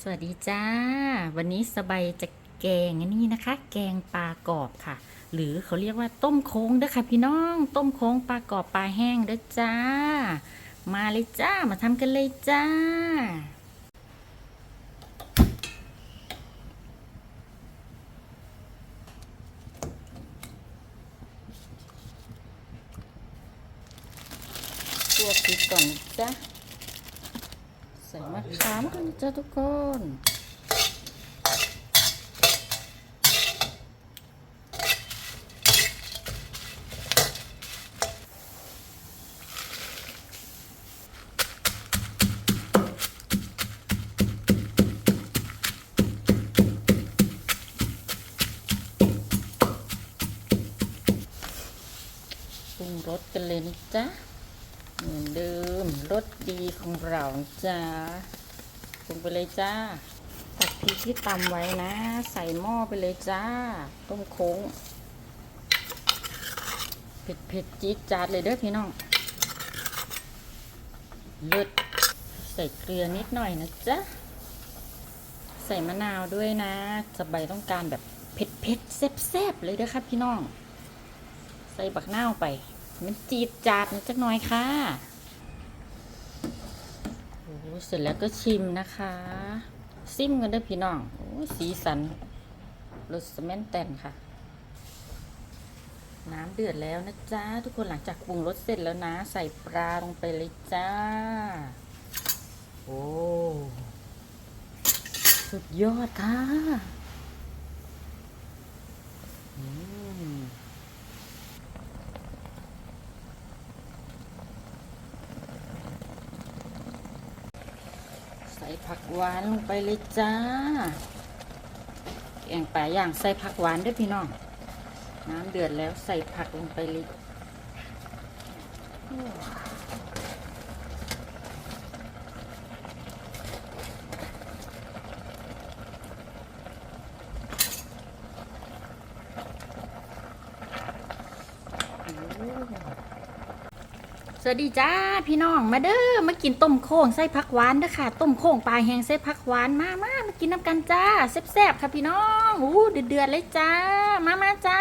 สวัสดีจ้า วันนี้สบายจะแกงอันนี้นะคะ แกงปลากรอบค่ะ หรือเขาเรียกว่าต้มโค้งเด้อค่ะพี่น้อง ต้มโค้งปลากรอบปลาแห้งเด้อจ้า มาเลยจ้ามาทำกันเลยจ้า ตัวพริกก่อนจ้า ใส่มะขามกันจ้าทุกคนปรุงรสกันเลยนะจ๊ะ เหมือนเดิมรสดีของเราจ้าปรุงไปเลยจ้า ตักพริกที่ตำไว้นะ ใส่หม้อไปเลยจ้า ต้มโค้งเผ็ดเผ็ดจี๊ดจ๊าดเลยเด้อพี่น้องเลือดใส่เกลือนิดหน่อยนะจ๊ะ ใส่มะนาวด้วยนะสบายต้องการแบบเผ็ดเผ็ดแซ่บๆเลยเด้อครับพี่น้อง ใส่บักนาวไป มันจีดจาดนิดจักหน่อยค่ะโอ้เสร็จแล้วก็ชิมนะคะ ซิมกันเด้อพี่น้องโอ้สีสันรสสแมนแตนค่ะ น้ำเดือดแล้วนะจ๊ะ ทุกคนหลังจากปรุงรสเสร็จแล้วนะ ใส่ปลาลงไปเลยจ้า โอ้ สุดยอดค่ะอืม ใส่ผักหวานลงไปเลยจ้าแกงป่าย่างใส่ผักหวานด้วยพี่น้อง น้ำเดือดแล้วใส่ผักลงไปเลยอ วัสดีจ้าพี่น้องมาเด้อมากินต้มโค้งใส่ผักหวานเด้อค่ะต้มโค้งปลาแห้งใส่ผักหวานมามามากินน้ำกันจ้าแซ่บๆค่ะพี่น้องอู้เดือดๆเลยจ้ามามาจ้า